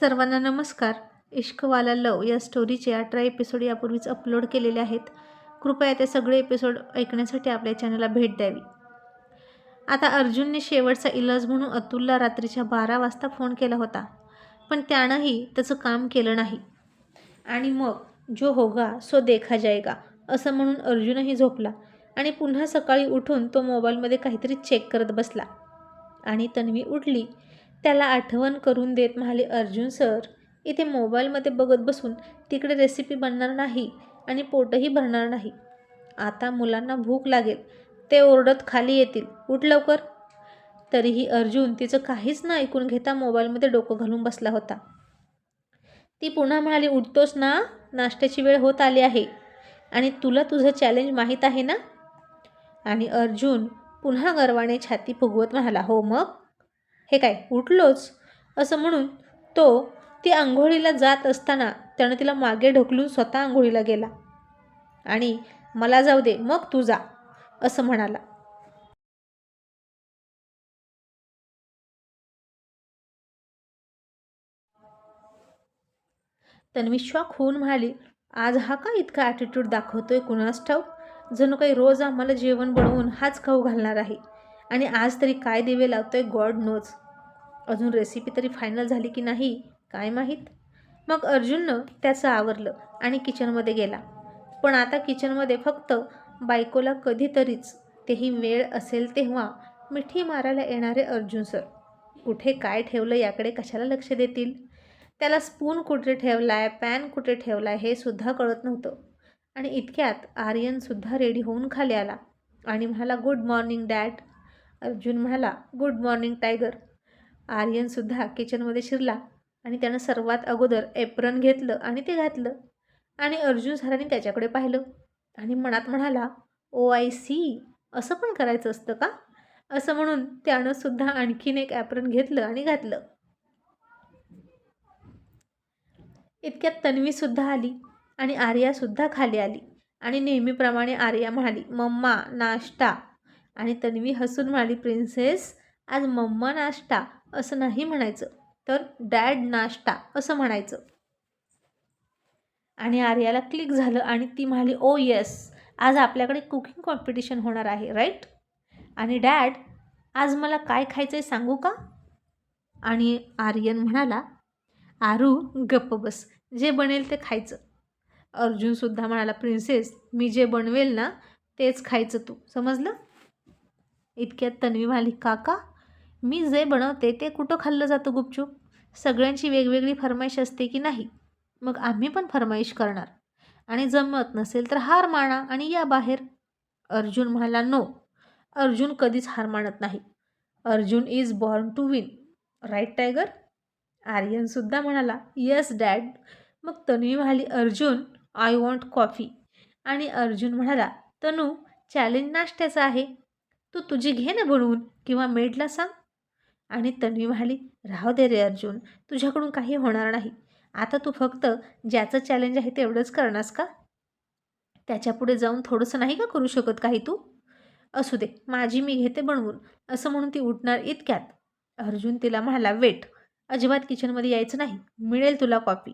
सर्वांना नमस्कार. इश्कवाला लव या स्टोरीचे अठरा एपिसोड यापूर्वीच अपलोड केलेले आहेत. कृपया ते सगळे एपिसोड ऐकण्यासाठी आपल्या चॅनलला भेट द्यावी. आता अर्जुनने शेवटचा इलाज म्हणून अतुलला रात्रीच्या बारा वाजता फोन केला होता. पण त्यानंही त्याचं काम केलं नाही. आणि मग जो होगा सो देखा जाएगा असं म्हणून अर्जुनही झोपला आणि पुन्हा सकाळी उठून तो मोबाईलमध्ये काहीतरी चेक करत बसला. आणि तन्वी उठली त्याला आठवण करून देत म्हणाले अर्जुन सर इथे मोबाईलमध्ये बघत बसून तिकडे रेसिपी बनणार नाही आणि पोटही भरणार नाही. आता मुलांना भूक लागेल. ते ओरडत खाली येतील. उठ लवकर. तरीही अर्जुन तिचं काहीच न ऐकून घेता मोबाईलमध्ये डोकं घालून बसला होता. ती पुन्हा म्हणाली उठतोस ना? नाश्त्याची वेळ होत आली आहे. आणि तुला तुझं चॅलेंज माहीत आहे ना? आणि अर्जुन पुन्हा गर्वाने छाती फुगवत म्हणाला हो मग? हे काय उठलोच? असं म्हणून तो ती आंघोळीला जात असताना त्यानं तिला मागे ढकलून स्वतः आंघोळीला गेला. आणि मला जाऊ दे मग तू जा असं म्हणाला. तन्वी शॉक होऊन म्हणाली आज हा का इतका ॲटिट्यूड दाखवतोय कुणास ठाऊक? जणू काही रोज आम्हाला जेवण बनवून हाच खाऊ घालणार आहे. आणि आज तरी काय दिवे लावतोय गॉड नोज. अजून रेसिपी तरी फायनल झाली की नाही काय माहीत? मग अर्जुननं त्याचं आवरलं आणि किचनमध्ये गेला. पण आता किचनमध्ये फक्त बायकोला कधीतरीच तेही वेळ असेल तेव्हा मिठी मारायला येणारे अर्जुन सर कुठे काय ठेवलं याकडे कशाला लक्ष देतील? त्याला स्पून कुठे ठेवला आहे पॅन कुठे ठेवला आहे हे सुद्धा कळत नव्हतं. आणि इतक्यात आर्यनसुद्धा रेडी होऊन खाली आला आणि म्हणाला गुड मॉर्निंग डॅड अर्जुन म्हणाला गुड मॉर्निंग टायगर आर्यनसुद्धा किचनमध्ये शिरला आणि त्यानं सर्वात अगोदर एप्रन घेतलं आणि ते घातलं. आणि अर्जुन सरांनी त्याच्याकडे पाहिलं आणि मनात म्हणाला ओ आय सी असं पण करायचं असतं का? असं म्हणून त्यानं सुद्धा आणखीन एक ॲप्रन घेतलं आणि घातलं. इतक्यात तन्वीसुद्धा आली आणि आर्यासुद्धा खाली आली आणि नेहमीप्रमाणे आर्या म्हणाली मम्मा नाश्ता. आणि तन्वी हसून म्हणाली प्रिन्सेस आज मम्मा नाश्ता. असं नाही म्हणायचं. तर डॅड नाश्ता असं म्हणायचं. आणि आर्याला क्लिक झालं आणि ती म्हणाली ओ येस आज आपल्याकडे कुकिंग कॉम्पिटिशन होणार आहे राईट? आणि डॅड आज मला काय खायचं आहे सांगू का? आणि आर्यन म्हणाला आरू गप्प बस जे बनेल ते खायचं. अर्जुनसुद्धा म्हणाला प्रिन्सेस मी जे बनवेल ना तेच खायचं तू समजलं? इतक्यात तन्वी म्हणाली काका मी जे बनवते ते कुठं खाल्लं जातं गुपचूप? सगळ्यांची वेगवेगळी फरमाईश असते की नाही? मग आम्ही पण फरमाईश करणार. आणि जमत नसेल तर हार माना आणि या बाहेर. अर्जुन म्हणाला नो अर्जुन कधीच हार मानत नाही. Arjun is born to win right Tiger आर्यनसुद्धा म्हणाला येस डॅड मग तन्वी म्हणाली अर्जुन आय वॉन्ट कॉफी आणि अर्जुन म्हणाला तनू चॅलेंज नाश्त्याचं आहे. तू तुझी घे ना बनवून किंवा मेडला सांग. आणि तन्वी म्हणाली राहू दे रे अर्जुन तुझ्याकडून काही होणार नाही. आता तू फक्त ज्याचं चॅलेंज आहे तेवढंच करणास का? त्याच्यापुढे जाऊन थोडंसं नाही का करू शकत काही तू? असू दे माझी मी घेते बनवून. असं म्हणून ती उठणार इतक्यात. अर्जुन तिला म्हणाला वेट अजिबात किचनमध्ये यायचं नाही. मिळेल तुला कॉफी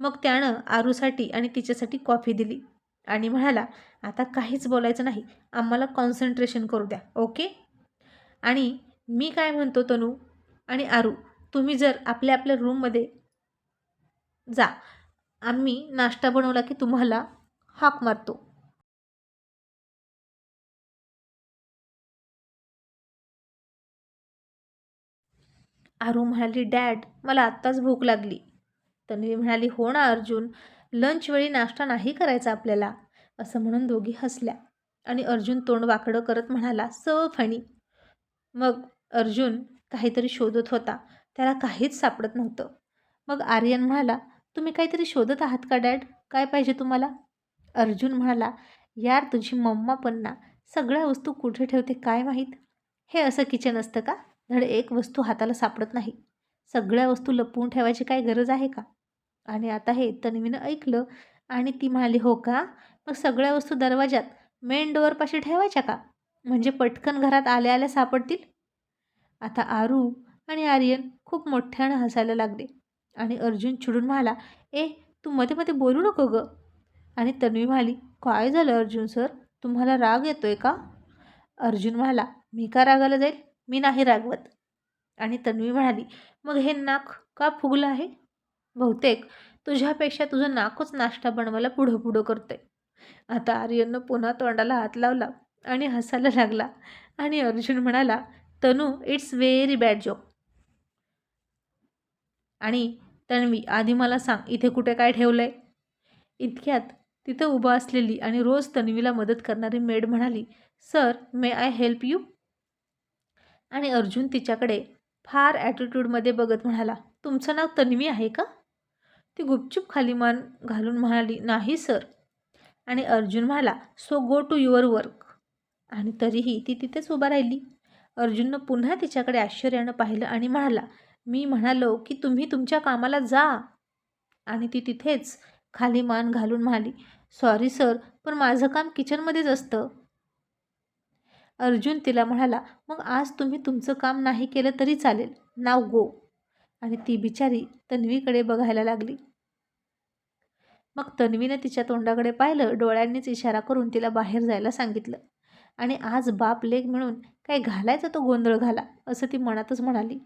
मग त्यानं आरूसाठी आणि तिच्यासाठी कॉफी दिली. आणि म्हणाला आता काहीच बोलायचं नाही. आम्हाला कॉन्सन्ट्रेशन करू द्या ओके आणि मी काय म्हणतो तनू आणि आरू तुम्ही जर आपल्या आपल्या रूममध्ये जा आम्ही नाश्ता बनवला की तुम्हाला हाक मारतो. आरू म्हणाली डॅड मला आत्ताच भूक लागली. तन्वी म्हणाली हो ना अर्जुन लंचवेळी नाश्ता नाही करायचा आपल्याला. असं म्हणून दोघी हसल्या आणि अर्जुन तोंड वाकडं करत म्हणाला स फणी मग अर्जुन काहीतरी शोधत होता. त्याला काहीच सापडत नव्हतं. मग आर्यन म्हणाला तुम्ही काहीतरी शोधत आहात का डॅड? काय पाहिजे तुम्हाला? अर्जुन म्हणाला यार तुझी मम्मा पण ना सगळ्या वस्तू कुठे ठेवते काय माहीत? हे असं किचन असतं का? धड एक वस्तू हाताला सापडत नाही. सगळ्या वस्तू लपवून ठेवायची काय गरज आहे का? आणि आता हे तन्वीनं ऐकलं आणि ती म्हणाली हो का? मग सगळ्या वस्तू दरवाजात मेन डोअरपाशी ठेवायच्या का? म्हणजे पटकन घरात आल्या आल्या सापडतील? आता आरू आणि आर्यन खूप मोठ्यानं हसायला लागले. आणि अर्जुन चिडून म्हणाला ए तू मध्ये मध्ये बोलू नको गं. आणि तन्वी म्हणाली काय झालं अर्जुन सर? तुम्हाला राग येतोय का? अर्जुन म्हणाला मी का रागाला जाईल? मी नाही रागवत. आणि तन्वी म्हणाली मग हे नाक का फुगलं आहे? बहुतेक तुझ्यापेक्षा तुझं नाकच नाश्ता बनवायला पुढं पुढं करतंय. आता आर्यननं पुन्हा तोंडाला हात लावला आणि हसायला लागला. आणि अर्जुन म्हणाला Tanu it's very bad job आणि तन्वी आधी मला सांग इथे कुठे काय ठेवलं आहे इतक्यात तिथं उभा असलेली आणि रोज तन्वीला मदत करणारी मेड म्हणाली sir may I help you आणि अर्जुन तिच्याकडे फार ॲटिट्यूडमध्ये बघत म्हणाला तुमचं नाव तन्वी आहे का? ती गुपचूप खाली मान घालून म्हणाली नाही सर आणि अर्जुन म्हणाला so go to your work आणि तरीही ती तिथेच उभा राहिली. अर्जुननं पुन्हा तिच्याकडे आश्चर्यानं पाहिलं आणि म्हणाला मी म्हणालो की तुम्ही तुमच्या कामाला जा. आणि ती तिथेच खाली मान घालून म्हणाली सॉरी सर पण माझं काम किचनमध्येच असतं. अर्जुन तिला म्हणाला मग आज तुम्ही तुमचं काम नाही केलं तरी चालेल. नाव गो. आणि ती बिचारी तन्वीकडे बघायला लागली. मग तन्वीनं तिच्या तोंडाकडे पाहिलं डोळ्यांनीच इशारा करून तिला बाहेर जायला सांगितलं. आणि आज बाप लेग मिळून काय घालायचा तो गोंधळ घाला असं ती मनातच म्हणाली.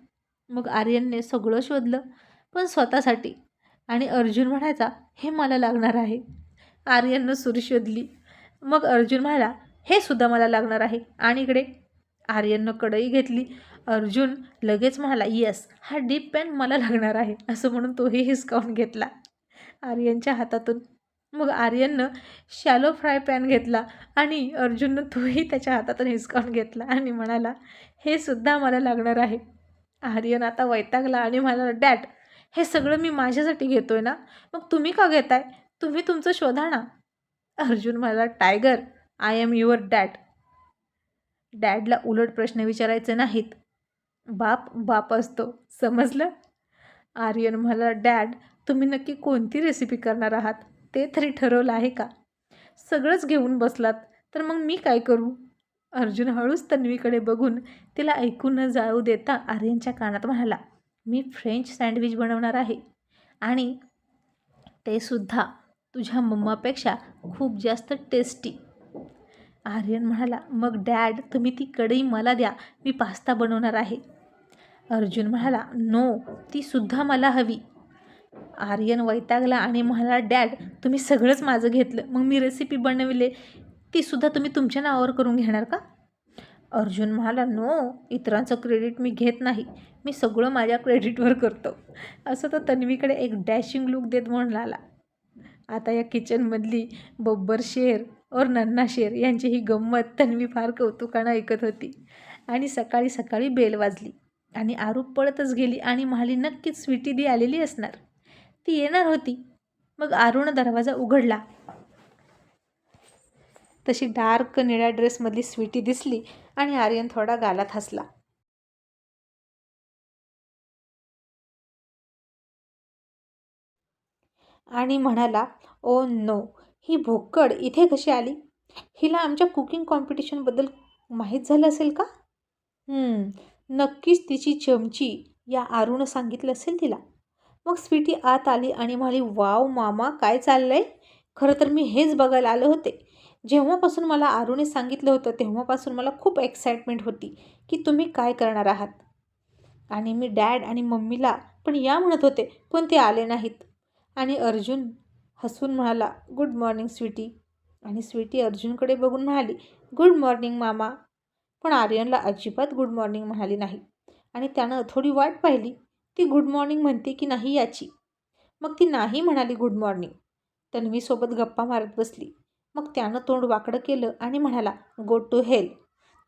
मग आर्यनने सगळं शोधलं पण स्वतःसाठी. आणि अर्जुन म्हणायचा हे मला लागणार आहे. आर्यननं सुरी शोधली. मग अर्जुन म्हणाला हे सुद्धा मला लागणार आहे. आणि इकडे. आर्यननं कढई घेतली. अर्जुन लगेच म्हणाला येस हा डीप पॅन मला लागणार आहे. असं म्हणून तोही हिसकावून घेतला. आर्यनच्या हातातून मग आर्यननं शॅलो फ्राय पॅन घेतला आणि अर्जुननं तोही त्याच्या हातातून हिसकावून घेतला आणि म्हणाला हे सुद्धा मला लागणार आहे. आर्यन आता वैतागला आणि म्हणाला डॅट हे सगळं मी माझ्यासाठी घेतोय ना? मग तुम्ही का घेताय? तुम्ही तुमचं शोधा ना. अर्जुन म्हणाला Tiger I am your dad डॅडला उलट प्रश्न विचारायचे नाहीत. बाप बाप असतो समजलं? आर्यन म्हणाला डॅड तुम्ही नक्की कोणती रेसिपी करणार आहात? ते तरी ठरवलं आहे का? सगळंच घेऊन बसलात तर मग मी काय करू? अर्जुन हळूच तन्वीकडे बघून तिला ऐकून न जाऊ देता आर्यनच्या कानात म्हणाला मी फ्रेंच सँडविच बनवणार आहे आणि ते सुद्धा तुझ्या मम्मापेक्षा खूप जास्त टेस्टी. आर्यन म्हणाला मग डॅड तुम्ही ती कढई मला द्या मी पास्ता बनवणार आहे. अर्जुन म्हणाला नो ती सुद्धा मला हवी. आर्यन वैतागला आणि म्हणाला डॅड तुम्ही सगळंच माझं घेतलं. मग मी रेसिपी बनविले. तीसुद्धा तुम्ही तुमच्या नावावर करून घेणार का? अर्जुन म्हणाला नो इतरांचं क्रेडिट मी घेत नाही. मी सगळं माझ्या क्रेडिटवर करतो. असं तर तन्वीकडे एक डॅशिंग लुक देत म्हणाला. आता या किचनमधली बब्बर शेर और नन्ना शेर यांची ही गंमत तन्वी फार कौतुकानं ऐकत होती. आणि सकाळी सकाळी बेल वाजली आणि आरूप पळतच गेली आणि महाली नक्कीच स्वीटी दी आलेली असणार. ती येणार होती. मग अरुण दरवाजा उघडला. तशी डार्क निळ्या ड्रेसमधली स्वीटी दिसली आणि आर्यन थोडा गालात हसला. आणि म्हणाला ओ नो ही भोकड इथे कशी आली? हिला आमच्या कुकिंग कॉम्पिटिशनबद्दल माहीत झालं असेल का? नक्कीच तिची चमची या आरुनं सांगितलं असेल तिला. मग स्वीटी आत आली आणि म्हणाली वाव मामा काय चाललं आहे खरं तर मी हेच बघायला आले होते. जेव्हापासून मला आरूने सांगितलं होतं तेव्हापासून मला खूप एक्साइटमेंट होती की तुम्ही काय करणार आहात. आणि मी डॅड आणि मम्मीला पण या म्हणत होते पण ते आले नाहीत. आणि अर्जुन हसून म्हणाला गुड मॉर्निंग स्वीटी. आणि स्वीटी अर्जुनकडे बघून म्हणाली गुड मॉर्निंग मामा. पण आर्यनला अजिबात गुड मॉर्निंग म्हणाली नाही. आणि त्यानं थोडी वाट पाहिली. ती गुड मॉर्निंग म्हणते की नाही याची. मग ती नाही म्हणाली गुड मॉर्निंग तन्वीसोबत गप्पा मारत बसली. मग त्यानं तोंड वाकडं केलं आणि म्हणाला गो टू हेल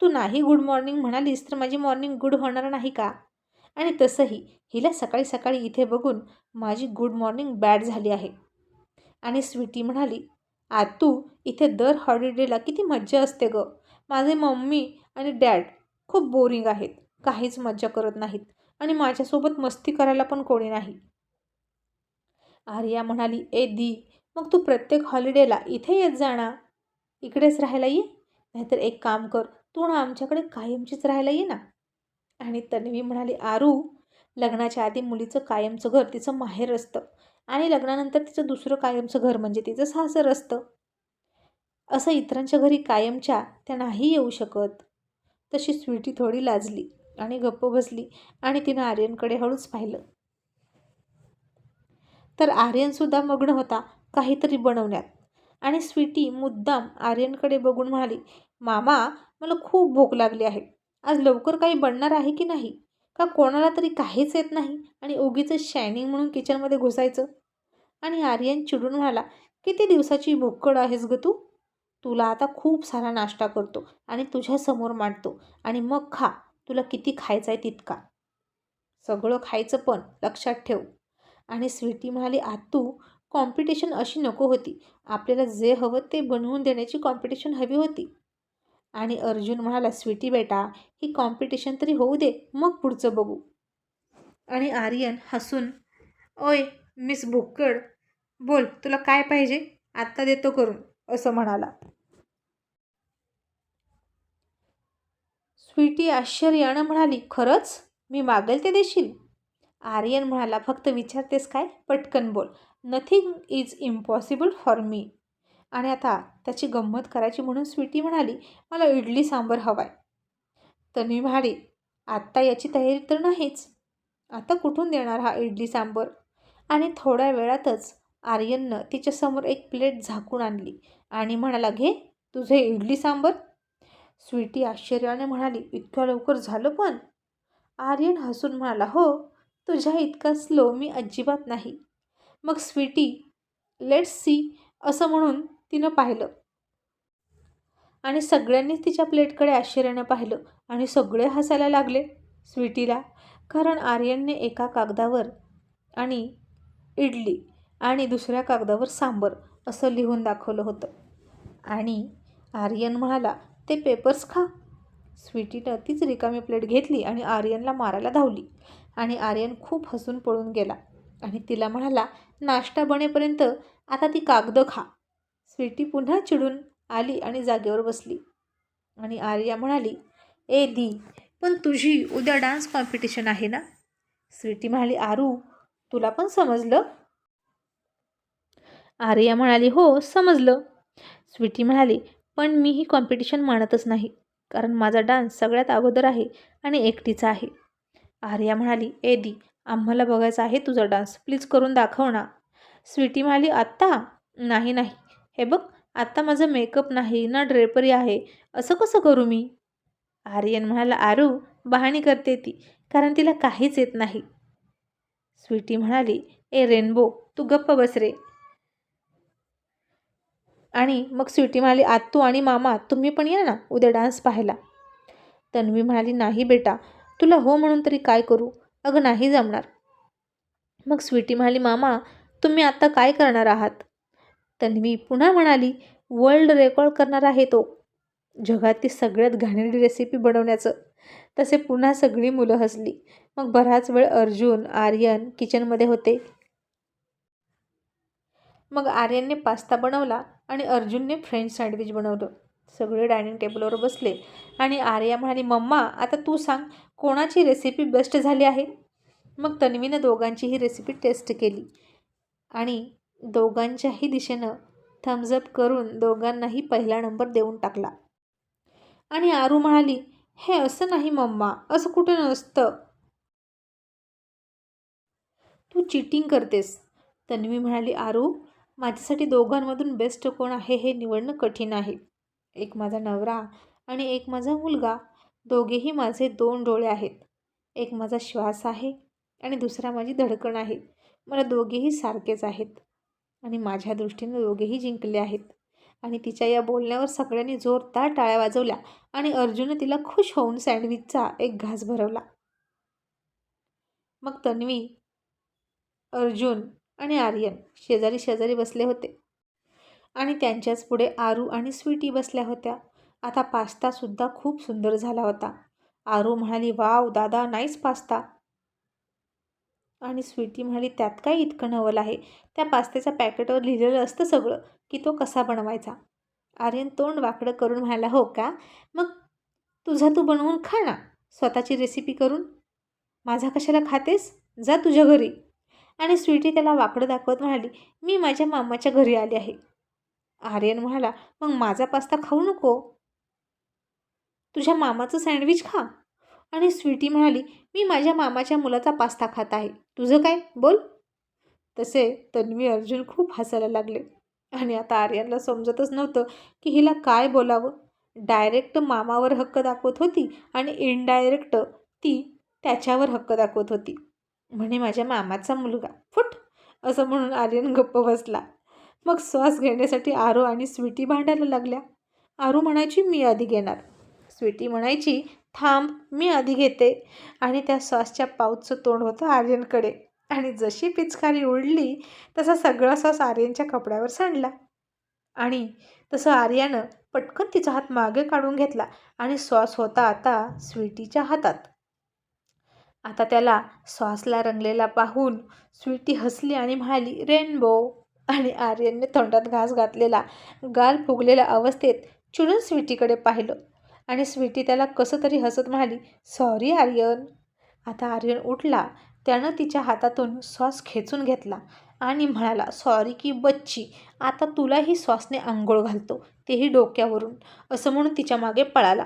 तू नाही गुड मॉर्निंग म्हणालीस तर माझी मॉर्निंग गुड होणार नाही का? आणि तसंही हिला सकाळी सकाळी इथे बघून माझी गुड मॉर्निंग बॅड झाली आहे. आणि स्वीटी म्हणाली तू इथे दर हॉलिडेला किती मज्जा असते गं. माझे मम्मी आणि डॅड खूप बोरिंग आहेत. काहीच मज्जा करत नाहीत. आणि माझ्यासोबत मस्ती करायला पण कोणी नाही. आर्या म्हणाली ए दी मग तू प्रत्येक हॉलिडेला इथे येत जाणा इकडेच राहायला ये. नाहीतर एक काम कर तू ना आमच्याकडे कायमचीच राहायला ये ना. आणि तन्वी म्हणाली आरू लग्नाच्या आधी मुलीचं कायमचं घर तिचं माहेर असतं आणि लग्नानंतर तिचं दुसरं कायमचं घर म्हणजे तिचं सासर असतं. असं इतरांच्या घरी कायमच्या त्या नाही येऊ शकत. तशी स्वीटी थोडी लाजली. आणि गप्प बसली आणि तिनं आर्यनकडे हळूच पाहिलं. तर आर्यनसुद्धा मग्न होता काहीतरी बनवण्यात. आणि स्वीटी मुद्दाम आर्यनकडे बघून म्हणाली मामा मला खूप भूक लागली आहे. आज लवकर काही बनणार आहे की नाही? का कोणाला तरी काहीच येत नाही आणि ओगीच शायनिंग म्हणून किचनमध्ये घुसायचं? आणि आर्यन चिडून म्हणाला किती दिवसाची भुक्कड आहेस ग तू? तुला आता खूप सारा नाश्ता करतो आणि तुझ्यासमोर मांडतो आणि मग खा. तुला किती खायचं आहे तितका. सगळं खायचं पण लक्षात ठेव. आणि स्वीटी म्हणाली आतू कॉम्पिटिशन अशी नको होती. आपल्याला जे हवं ते बनवून देण्याची कॉम्पिटिशन हवी होती. आणि अर्जुन म्हणाला स्वीटी बेटा ही कॉम्पिटिशन तरी होऊ दे मग पुढचं बघू. आणि आर्यन हसून ओय मिस भुक्कड बोल तुला काय पाहिजे? आत्ता देतो करून असं म्हणाला. स्वीटी आश्चर्यानं म्हणाली खरंच? मी मागेल ते देशील? आर्यन म्हणाला फक्त विचारतेस काय? पटकन बोल. Nothing is impossible for me आणि आता त्याची गंमत करायची म्हणून स्वीटी म्हणाली मला इडली सांबर हवाय. तन्वी म्हणाली आत्ता याची तयारी तर नाहीच. आता कुठून देणार हा इडली सांबर? आणि थोड्या वेळातच आर्यननं तिच्यासमोर एक प्लेट झाकून आणली आणि म्हणाला घे तुझे इडली सांबर स्वीटी आश्चर्याने म्हणाली इतक्या लवकर झालं पण? आर्यन हसून म्हणाला हो तुझ्या इतका स्लो मी अजिबात नाही. मग स्वीटी लेट्स सी असं म्हणून तिनं पाहिलं. आणि सगळ्यांनीच तिच्या प्लेटकडे आश्चर्यानं पाहिलं आणि सगळे हसायला लागले स्वीटीला कारण आर्यनने एका कागदावर आणि इडली आणि दुसऱ्या कागदावर सांबर असं लिहून दाखवलं होतं. आणि आर्यन म्हणाला ते पेपर्स खा. स्वीटीनं तीच रिकामी प्लेट घेतली आणि आर्यनला मारायला धावली. आणि आर्यन खूप हसून पळून गेला. आणि तिला म्हणाला नाश्ता बनेपर्यंत आता ती कागदं खा. स्वीटी पुन्हा चिडून आली आणि जागेवर बसली. आणि आर्या म्हणाली ए दी पण तुझी उद्या डान्स कॉम्पिटिशन आहे ना? स्वीटी म्हणाली आरू तुला पण समजलं? आर्या म्हणाली हो समजलं. स्वीटी म्हणाली पण मी ही कॉम्पिटिशन मानतच नाही कारण माझा डान्स सगळ्यात अगोदर आहे आणि एकटीचा आहे. आर्या म्हणाली ए दी आम्हाला बघायचा आहे तुझा डान्स प्लीज करून दाखव ना. स्वीटी म्हणाली आत्ता? नाही नाही. हे बघ आत्ता माझं मेकअप नाही ना ड्रेपरी आहे. असं कसं करू मी? आर्यन म्हणाला आरू बहाणी करते ती कारण तिला काहीच येत नाही. स्वीटी म्हणाली ए रेनबो तू गप्प बस रे. आणि मग स्वीटी म्हणाली आत्तू आणि मामा तुम्ही पण या ना उद्या डान्स पाहायला. तन्वी म्हणाली नाही बेटा तुला हो म्हणून तरी काय करू? अगं नाही जमणार. मग स्वीटी म्हणाली मामा तुम्ही आत्ता काय करणार आहात? तन्वी पुन्हा म्हणाली वर्ल्ड रेकॉर्ड करणार आहे तो. जगातली सगळ्यात घाणेरडी रेसिपी बनवण्याचं. तसे पुन्हा सगळी मुलं हसली. मग बराच वेळ अर्जुन आर्यन किचनमध्ये होते. मग आर्यनने पास्ता बनवला. आणि अर्जुनने फ्रेंच सँडविच बनवलं. सगळे डायनिंग टेबलवर बसले आणि आर्या म्हणाली मम्मा आता तू सांग कोणाची रेसिपी बेस्ट झाली आहे? मग तन्वीनं दोघांची ही रेसिपी टेस्ट केली. आणि दोघांच्याही दिशेनं थम्सअप करून दोघांनाही पहिला नंबर देऊन टाकला. आणि आरू म्हणाली हे असं नाही मम्मा असं कुठं नसतं. तू चिटिंग करतेस तन्वी म्हणाली आरू माझ्यासाठी दोघांमधून बेस्ट कोण आहे हे निवडणं कठीण आहे. एक माझा नवरा आणि एक माझा मुलगा दोघेही माझे दोन डोळे आहेत. एक माझा श्वास आहे आणि दुसरा माझी धडकण आहे. मला दोघेही सारखेच आहेत. आणि माझ्या दृष्टीने दोघेही जिंकले आहेत. आणि तिच्या या बोलण्यावर सगळ्यांनी जोरदार टाळ्या वाजवल्या आणि अर्जुनने तिला खुश होऊन सँडविचचा एक घास भरवला. मग तन्वी अर्जुन आणि आर्यन शेजारी शेजारी बसले होते. आणि त्यांच्याच पुढे आरू आणि स्वीटी बसल्या होत्या. आता पास्तासुद्धा खूप सुंदर झाला होता. आरू म्हणाली वाव दादा नाईस पास्ता. आणि स्वीटी म्हणाली त्यात काय इतकं नवल आहे? त्या पास्त्याच्या पॅकेटवर लिहिलेलं असतं सगळं की तो कसा बनवायचा. आर्यन तोंड वाकडं करून म्हणाला हो का? मग तुझा तू बनवून खा ना. स्वतःची रेसिपी करून. माझा कशाला खातेस? जा तुझ्या घरी. आणि स्वीटी त्याला वाकडं दाखवत म्हणाली मी माझ्या मामाच्या घरी आले आहे. आर्यन म्हणाला मग माझा पास्ता खाऊ नको. तुझ्या मामाचं सँडविच खा. आणि स्वीटी म्हणाली मी माझ्या मामाच्या मुलाचा पास्ता खात आहे. तुझं काय? बोल. तसे तन्वी अर्जुन खूप हसायला लागले. आणि आता आर्यनला समजतच नव्हतं की हिला काय बोलावं. डायरेक्ट मामावर हक्क दाखवत होती आणि इनडायरेक्ट ती त्याच्यावर हक्क दाखवत होती. म्हणे माझ्या मामाचा मुलगा. फुट असं म्हणून आर्यन गप्प बसला. मग श्वास घेण्यासाठी आरो आणि स्वीटी भांडायला लागल्या. आरू म्हणायची मी आधी घेणार. स्वीटी म्हणायची थांब मी आधी घेते. आणि त्या श्वासच्या पाऊचचं तोंड होतं आर्यनकडे. आणि जशी पिचकारी उडली तसा सगळा श्वास आर्यनच्या कपड्यावर सांडला. आणि तसं आर्यानं पटकन तिचा हात मागे काढून घेतला आणि श्वास होता आता स्वीटीच्या हातात. आता त्याला श्वासला रंगलेला पाहून स्वीटी हसली आणि म्हणाली रेनबो. आणि आर्यनने तोंडात घास घातलेला गाल फुगलेल्या अवस्थेत चिडून स्वीटीकडे पाहिलं. आणि स्वीटी त्याला कसं तरी हसत म्हणाली सॉरी आर्यन. आता आर्यन उठला त्यानं तिच्या हातातून श्वास खेचून घेतला आणि म्हणाला सॉरी की बच्ची आता तुलाही श्वासने आंघोळ घालतो तेही डोक्यावरून. असं म्हणून तिच्यामागे पळाला.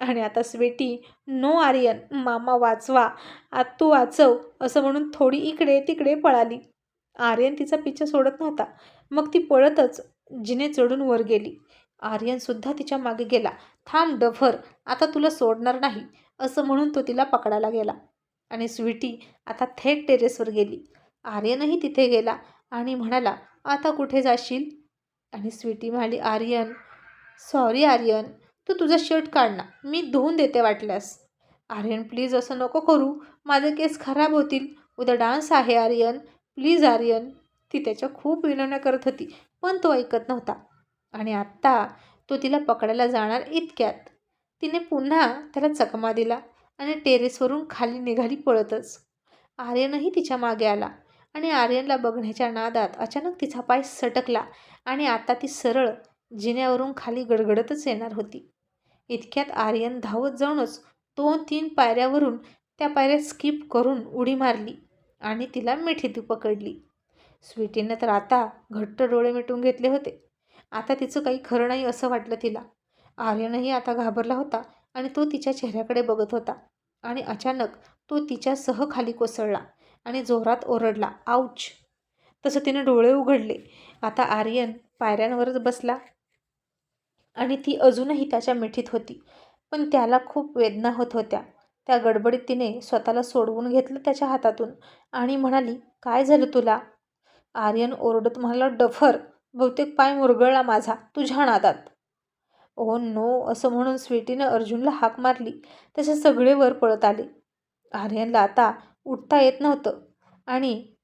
आणि आता स्वेटी नो आर्यन मामा वाचवा आत तू वाचव असं म्हणून थोडी इकडे तिकडे पळाली. आर्यन तिचा पिच्छा सोडत नव्हता. मग ती पळतच जिने चढून वर गेली. आर्यनसुद्धा तिच्यामागे गेला. थांब डफर आता तुला सोडणार नाही असं म्हणून तो तिला पकडायला गेला. आणि स्वीटी आता थेट टेरेसवर गेली. आर्यनही तिथे गेला आणि म्हणाला आता कुठे जाशील? आणि स्वीटी म्हणाली आर्यन सॉरी आर्यन तू तुझा शर्ट काढ ना. मी धुवून देते वाटल्यास. आर्यन प्लीज असं नको करू. माझे केस खराब होतील. उद्या डान्स आहे आर्यन. प्लीज आर्यन. ती त्याच्या खूप विनवण्या करत होती पण तो ऐकत नव्हता. आणि आत्ता तो तिला पकडायला जाणार इतक्यात. तिने पुन्हा त्याला चकमा दिला आणि टेरेसवरून खाली निघाली पळतच. आर्यनही तिच्यामागे आला आणि आर्यनला बघण्याच्या नादात अचानक तिचा पाय सटकला आणि आता ती सरळ जिन्यावरून खाली गडगडतच येणार होती. इतक्यात आर्यन धावत जाऊनच दोन तीन पायऱ्यावरून त्या पायऱ्या स्किप करून उडी मारली आणि तिला मिठीत पकडली. स्वीटीनं तर आता घट्ट डोळे मिटून घेतले होते. आता तिचं काही खरं नाही असं वाटलं तिला. आर्यनही आता घाबरला होता आणि तो तिच्या चेहऱ्याकडे बघत होता आणि अचानक तो तिच्यासह खाली कोसळला आणि जोरात ओरडला आऊच तसं तिने डोळे उघडले. आता आर्यन पायऱ्यांवरच बसला. आणि ती अजूनही त्याच्या मिठीत होती. पण त्याला खूप वेदना होत होत्या. त्या गडबडीत तिने स्वतःला सोडवून घेतलं त्याच्या हातातून आणि म्हणाली काय झालं तुला? आर्यन ओरडत म्हणाला डफर. बहुतेक पाय मुरगळला माझा. तुझ्या नादात. ओ नो असं म्हणून स्वीटीनं अर्जुनला हाक मारली. तसे सगळे वर पळत आले. आर्यनला आता उठता येत नव्हतं आणि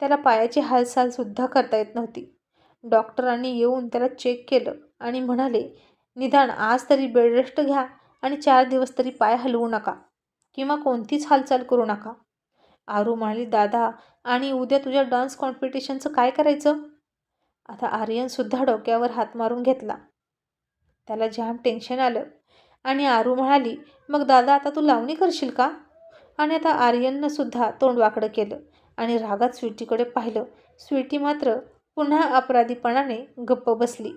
त्याला पायाची हालचालसुद्धा करता येत नव्हती. डॉक्टरांनी येऊन त्याला चेक केलं. आणि म्हणाले निदान आज तरी बेडरेस्ट घ्या आणि चार दिवस तरी पाय हलवू नका किंवा कोणतीच हालचाल करू नका. आरू म्हणाली दादा आणि उद्या तुझ्या डान्स कॉम्पिटिशनचं काय करायचं? आता आर्यनसुद्धा डोक्यावर हात मारून घेतला. त्याला जाम टेन्शन आलं आणि आरू म्हणाली मग दादा आता तू लावणी करशील का? आणि आता आर्यननं सुद्धा तोंड वाकडं केलं आणि रागात स्वीटीकडे पाहिलं. स्वीटी मात्र पुन्हा अपराधीपणाने गप्प बसली.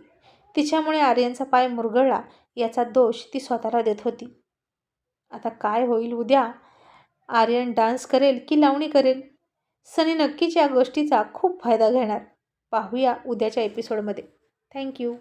तिच्यामुळे आर्यनचा पाय मुरगळला याचा दोष ती स्वतःला देत होती. आता काय होईल उद्या? आर्यन डान्स करेल की लावणी करेल? सनी नक्कीच या गोष्टीचा खूप फायदा घेणार. पाहूया उद्याच्या एपिसोडमध्ये. थँक्यू